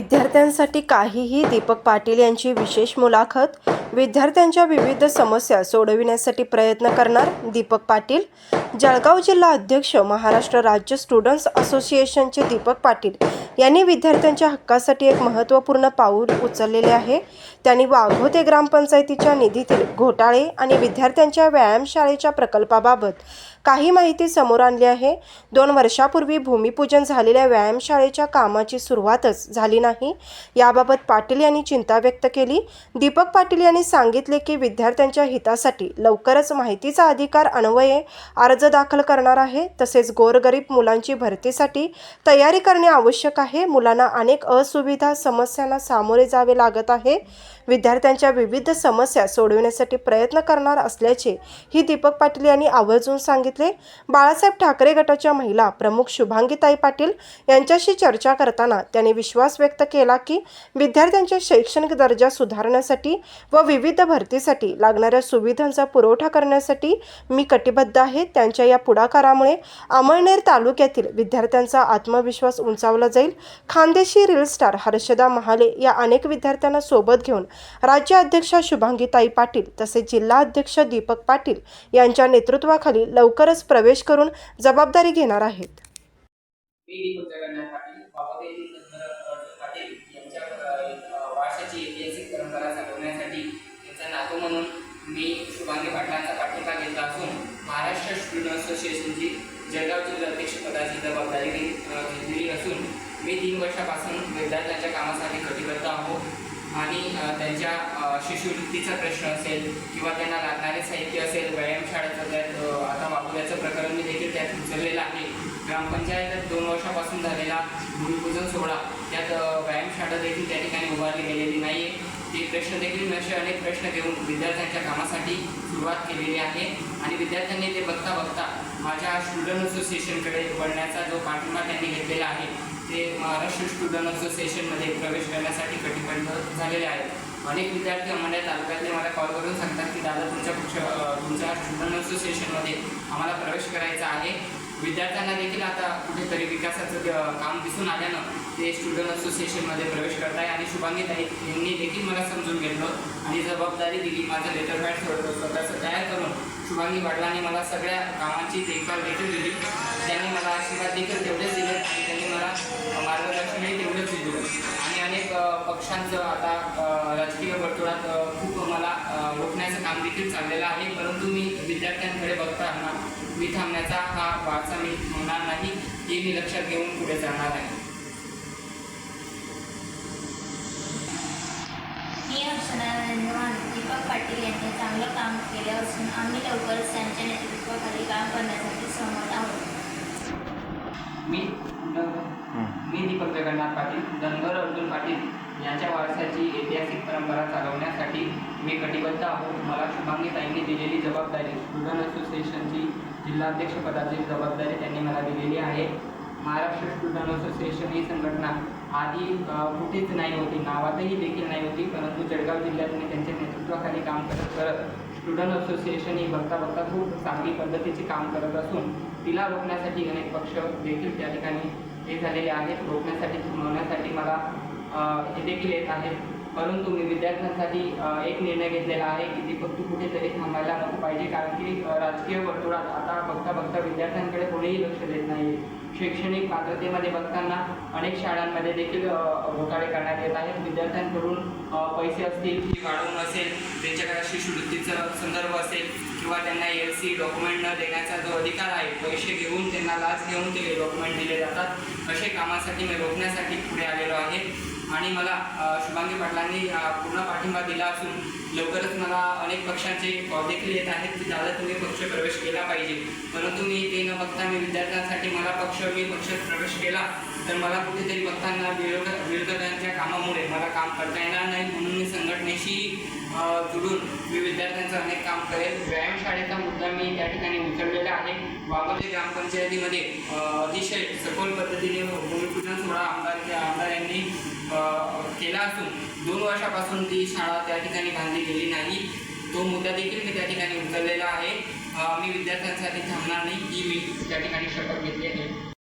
विद्यार्थ्यांसाठी काहीही दीपक पाटील यांची विशेष मुलाखत विद्यार्थ्यांच्या विविध समस्या सोडविण्यासाठी प्रयत्न करणार दीपक पाटील. जळगाव जिल्हा अध्यक्ष महाराष्ट्र राज्य स्टुडंट्स असोसिएशनचे दीपक पाटील यांनी विद्यार्थ्यांच्या हक्कासाठी एक महत्त्वपूर्ण पाऊल उचललेले आहे. त्यांनी वाघोते ग्रामपंचायतीच्या निधीतील घोटाळे आणि विद्यार्थ्यांच्या व्यायामशाळेच्या प्रकल्पाबाबत काही माहिती समोर आणली आहे. दोन वर्षापूर्वी भूमिपूजन झालेल्या व्यायामशाळेच्या कामाची सुरुवातच झाली नाही. याबाबत पाटील यांनी चिंता व्यक्त केली. दीपक पाटील यांनी सांगितले की विद्यार्थ्यांच्या हितासाठी लवकरच माहितीचा अधिकार अन्वये अर्ज दाखल करणार आहे. तसेच गोरगरीब मुलांची भरतीसाठी तयारी करणे आवश्यक आहे. मुलांना अनेक असुविधा समस्यांना सामोरे जावे लागत आहे. विद्यार्थ्यांच्या विविध समस्या सोडविण्यासाठी प्रयत्न करणार असल्याचे ही दीपक पाटील यांनी आवर्जून सांगितले. बाळासाहेब ठाकरे गटाच्या महिला प्रमुख शुभांगीताई पाटील यांच्याशी चर्चा करताना त्यांनी विश्वास व्यक्त केला की विद्यार्थ्यांच्या शैक्षणिक दर्जा सुधारण्यासाठी व विविध भरतीसाठी लागणाऱ्या सुविधांचा पुरवठा करण्यासाठी मी कटिबद्ध आहे. त्यांच्या या पुढाकारामुळे अमळनेर तालुक्यातील विद्यार्थ्यांचा आत्मविश्वास उंचावला जाईल. खानदेशी रील स्टार हर्षदा महाले या अनेक विद्यार्थ्यांना सोबत घेऊन राज्य अध्यक्षा शुभांगीताई पाटील तसेच जिल्हा अध्यक्ष दीपक पाटील यांच्या नेतृत्वाखाली लवकर लवकरच प्रवेश करून जबाबदारी घेणार आहेत. त्यांचा नातू म्हणून मी शुभांगी पाटलांचा पाठिंबा घेतला महाराष्ट्र स्टुडंट असोसिएशनची जळगाव जिल्हा अध्यक्षपदाची जबाबदारी घेतलेली असून मी तीन वर्षापासून विद्यार्थ्यांच्या कामासाठी कटिबद्ध आहोत आणि त्यांच्या शिष्यवृत्तीचा प्रश्न असेल किंवा त्यांना लागणारे साहित्य असेल आता प्रकरण मी देखील त्यात उचललेलं आहे. ग्रामपंचायत दोन वर्षापासून झालेला भूमिपूजन सोहळा त्यात व्यायामशाळा देखील त्या ठिकाणी उभारली गेलेली नाही आहे ते प्रश्न देखील असे अनेक प्रश्न घेऊन विद्यार्थ्यांच्या कामासाठी सुरुवात केलेली आहे आणि विद्यार्थ्यांनी ते बघता बघता माझ्या स्टुडंट असोसिएशनकडे वळण्याचा जो पाठिंबा त्यांनी घेतलेला आहे ते महाराष्ट्र स्टुडंट असोसिएशनमध्ये प्रवेश करण्यासाठी कटिबद्ध झालेले आहेत. अनेक विद्यार्थी अमंड्या तालुक्यातले मला कॉल करून सांगतात की दादा तुमच्या पक्ष तुमच्या स्टुडंट असोसिएशनमध्ये आम्हाला प्रवेश करायचा आहे. विद्यार्थ्यांना देखील आता कुठेतरी विकासाचं काम दिसून आल्यानं ते स्टुडंट असोसिएशनमध्ये प्रवेश करत आहे आणि शुभांगी ताई यांनी देखील मला समजून घेतलं आणि जबाबदारी दिली. माझं लेटर पॅड स्वतःचं तयार करून शुभांगी वडिलांनी मला सगळ्या कामांची देखभाल देखील दिली. त्यांनी मला आशीर्वाद देखील तेवढेच दिले आणि त्यांनी मला मार्गदर्शनही तेवढंच दिलं. आणि अनेक पक्षांचं आता अ, राजकीय वर्तुळात अ, खूप मला अ, रोखण्याचं काम देखील चाललेलं आहे. परंतु मी विद्यार्थ्यांकडे बघताना मी थांबण्याचा हा वारसा मी होणार नाही हे मी लक्षात घेऊन पुढे जाणार आहे. मी दीपक पाटील यांनी चांगलं काम केले असून आम्ही लवकरच त्यांच्या नेतृत्वाखाली काम करण्यासाठी सहमत आहोत. मी मी दीपक जगन्नाथ पाटील धनगर अर्जुन पाटील यांच्या वारसाची ऐतिहासिक परंपरा चालवण्यासाठी मी कटिबद्ध आहोत. मला शुभांगी ताईंनी दिलेली जबाबदारी स्टुडंट असोसिएशनची जिल्हाध्यक्षपदाची जबाबदारी त्यांनी मला दिलेली आहे. महाराष्ट्र स्टुडंट असोसिएशन ही संघटना आधी कुठेच नाही होती नावातही देखील नाही होती परंतु जळगाव जिल्ह्यात मी त्यांच्या नेतृत्वाखाली काम करत करत स्टुडंट असोसिएशन ही बघता बघता खूप चांगली पद्धतीचे काम करत असून तिला रोखण्यासाठी अनेक पक्ष देखील त्या ठिकाणी हे झालेले आहेत. रोखण्यासाठी थांबवण्यासाठी मला देखील येत आहेत. परंतु मी विद्यार्थ्यांसाठी एक निर्णय घेतलेला आहे की दीपक तू कुठेतरी थांबायला नको पाहिजे. कारण की राजकीय वर्तुळात आता बघता बघता विद्यार्थ्यांकडे कोणीही लक्ष देत नाही. शैक्षणिक पात्रतेमध्ये बघताना अनेक शाळांमध्ये देखील घोटाळे करण्यात येत आहेत. विद्यार्थ्यांकडून पैसे असतील फी वाढवून असेल त्यांच्याकडे शिष्यवृत्तीचा संदर्भ असेल किंवा त्यांना एल सी डॉक्युमेंट न देण्याचा जो अधिकार आहे पैसे घेऊन त्यांना लाच घेऊन ते डॉक्युमेंट दिले जातात. असे कामासाठी मी रोखण्यासाठी पुढे आलेलो आहे. आणि मला शुभांगी पाटलांनी पूर्ण पाठिंबा दिला असून लवकरच मला अनेक पक्षांचे कॉल देखील येत आहेत की दादा तुम्ही पक्ष प्रवेश केला पाहिजे. परंतु मी ते न बघता मी विद्यार्थ्यांसाठी मला पक्ष मी पक्षात प्रवेश केला तर मला कुठेतरी बघताना विरोध विरोधकांच्या कामामुळे मला काम करता येणार नाही म्हणून मी संघटनेशी जुडून मी विद्यार्थ्यांचं अनेक काम करेल. व्यायामशाळेचा मुद्दा मी त्या ठिकाणी उचललेला आहे. वाघोली ग्रामपंचायतीमध्ये अतिशय सखोल पद्धतीने हो, भूमिपूजन सोहळा आमदार आमदार यांनी केला असून दोन वर्षापासून ती शाळा त्या ठिकाणी बांधली गेली नाही. तो मुद्दा देखील मी त्या ठिकाणी उचललेला आहे. मी विद्यार्थ्यांसाठी थांबणार नाही. ही मी त्या ठिकाणी शपथ घेतली आहे.